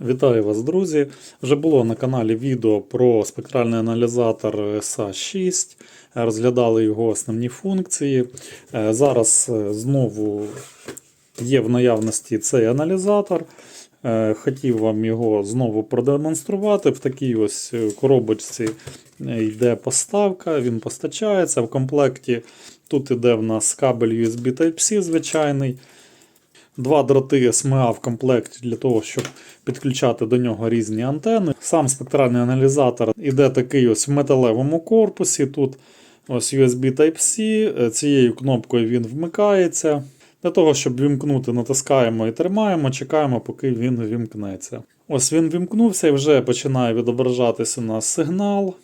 Вітаю вас, друзі! Вже було на каналі відео про спектральний аналізатор SA6. Розглядали його основні функції. Е, Зараз е, знову є в наявності цей аналізатор. Е, Хотів вам його знову продемонструвати. В такій ось коробочці йде поставка, він постачається. В комплекті тут іде в нас кабель USB Type-C звичайний. Два дроти SMA в комплекті для того, щоб підключати до нього різні антени. Сам спектральний аналізатор іде такий ось в металевому корпусі. Тут ось USB Type-C. Е, Цією кнопкою він вмикається. Для того, щоб вімкнути, натискаємо і тримаємо, чекаємо, поки він вімкнеться. Ось він вімкнувся і вже починає відображатися у нас сигнал.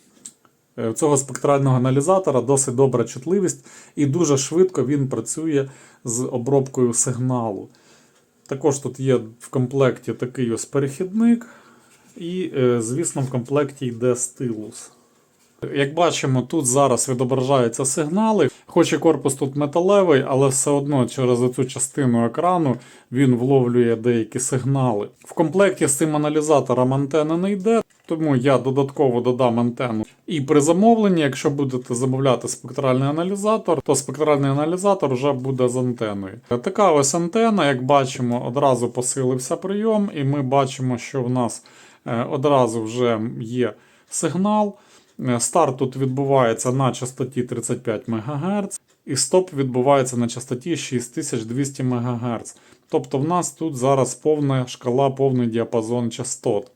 Е, У цього спектрального аналізатора досить добра чутливість і дуже швидко він працює з обробкою сигналу. Також тут є в комплекті такий ось перехідник, і, е, звісно, в комплекті йде стилус. Як бачимо, тут зараз відображаються сигнали. Хоч і корпус тут металевий, але все одно через цю частину екрану він вловлює деякі сигнали. В комплекті з цим аналізатором антени не йде, тому я додатково додам антенну. І при замовленні, якщо будете замовляти спектральний аналізатор, то спектральний аналізатор вже буде з антеною. Така ось антена, як бачимо, одразу посилився прийом, і ми бачимо, що в нас е, одразу вже є сигнал. Е, Старт тут відбувається на частоті 35 МГц, і стоп відбувається на частоті 6200 МГц. Тобто в нас тут зараз повна шкала, повний діапазон частот.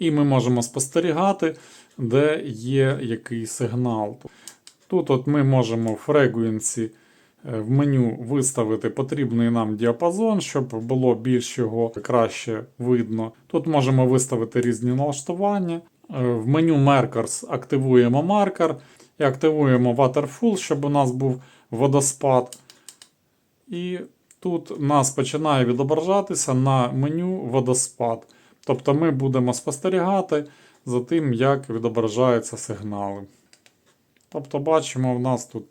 І ми можемо спостерігати, де є який сигнал. Тут от ми можемо Frequency е, в меню виставити потрібний нам діапазон, щоб було більш його краще видно. Тут можемо виставити різні налаштування. Е, В меню Markers активуємо маркер і активуємо Waterfall, щоб у нас був водоспад. І тут нас починає відображатися на меню водоспад. Тобто ми будемо спостерігати за тим, як відображаються сигнали. Тобто, бачимо, в нас тут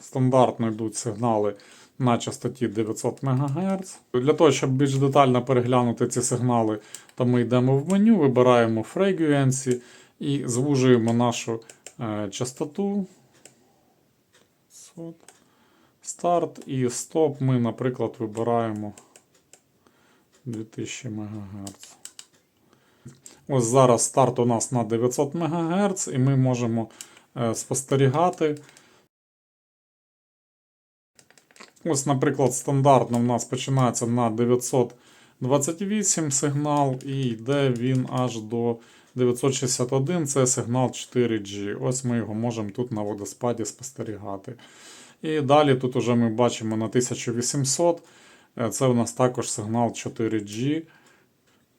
стандартно йдуть сигнали на частоті 900 МГц. Для того, щоб більш детально переглянути ці сигнали, то ми йдемо в меню, вибираємо Frequency і звужуємо нашу е, частоту. Старт і стоп ми, наприклад, вибираємо 2000 МГц. Ось зараз старт у нас на 900 МГц, і ми можемо е, спостерігати. Ось, наприклад, стандартно в нас починається на 928 сигнал, і йде він аж до 961 це сигнал 4G. Ось ми його можемо тут на водоспаді спостерігати. І далі тут уже ми бачимо на 1800. е, Це у нас також сигнал 4G.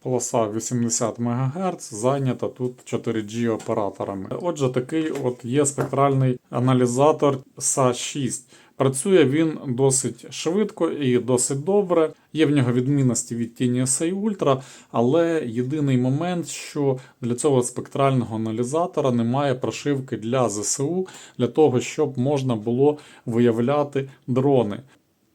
Полоса 80 МГц зайнята тут 4G операторами. Отже, такий от є спектральний аналізатор SA6. Працює він досить швидко і досить добре. Є в нього відмінності від TNSA Ultra, але єдиний момент, що для цього спектрального аналізатора немає прошивки для ЗСУ, для того, щоб можна було виявляти дрони.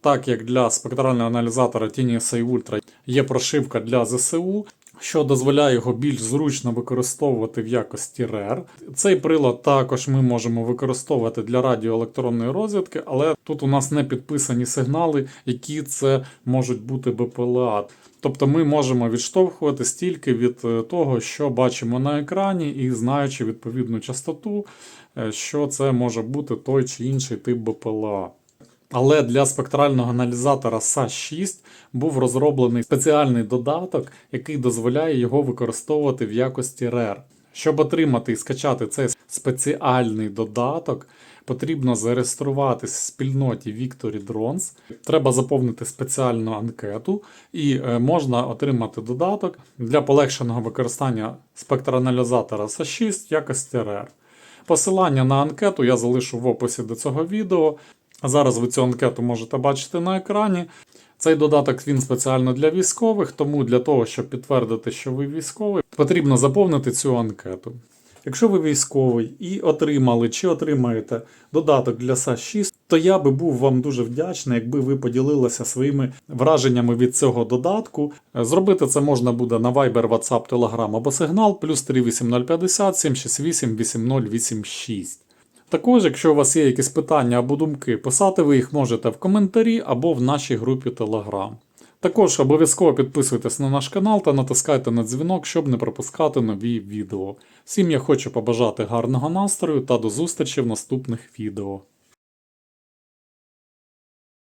Так як для спектрального аналізатора TNSA Ultra є прошивка для ЗСУ, що дозволяє його більш зручно використовувати в якості RER. Цей прилад також ми можемо використовувати для радіоелектронної розвідки, але тут у нас не підписані сигнали, які це можуть бути БПЛА. Тобто ми можемо відштовхуватись тільки від е, того, що бачимо на екрані, і знаючи відповідну частоту, е, що це може бути той чи інший тип БПЛА. Але для спектрального аналізатора SA6 був розроблений спеціальний додаток, який дозволяє його використовувати в якості RER. Щоб отримати і скачати цей спеціальний додаток, потрібно зареєструватись в спільноті Victory Drones. Треба заповнити спеціальну анкету, і е, можна отримати додаток для полегшеного використання спектроаналізатора SA6 в якості RER. Посилання на анкету я залишу в описі до цього відео. А Зараз ви цю анкету можете бачити на екрані. Цей додаток він спеціально для військових, тому для того, щоб підтвердити, що ви військовий, потрібно заповнити цю анкету. Якщо ви військовий і отримали чи отримаєте додаток для СА-6, то я би був вам дуже вдячний, якби ви поділилися своїми враженнями від цього додатку. Зробити це можна буде на Viber, WhatsApp, Telegram або Signal, плюс 38050 768 8086. Також, якщо у вас є якісь питання або думки, писати ви їх можете в коментарі або в нашій групі Telegram. Також обов'язково підписуйтесь на наш канал та натискайте на дзвінок, щоб не пропускати нові відео. Всім я хочу побажати гарного настрою та до зустрічі в наступних відео.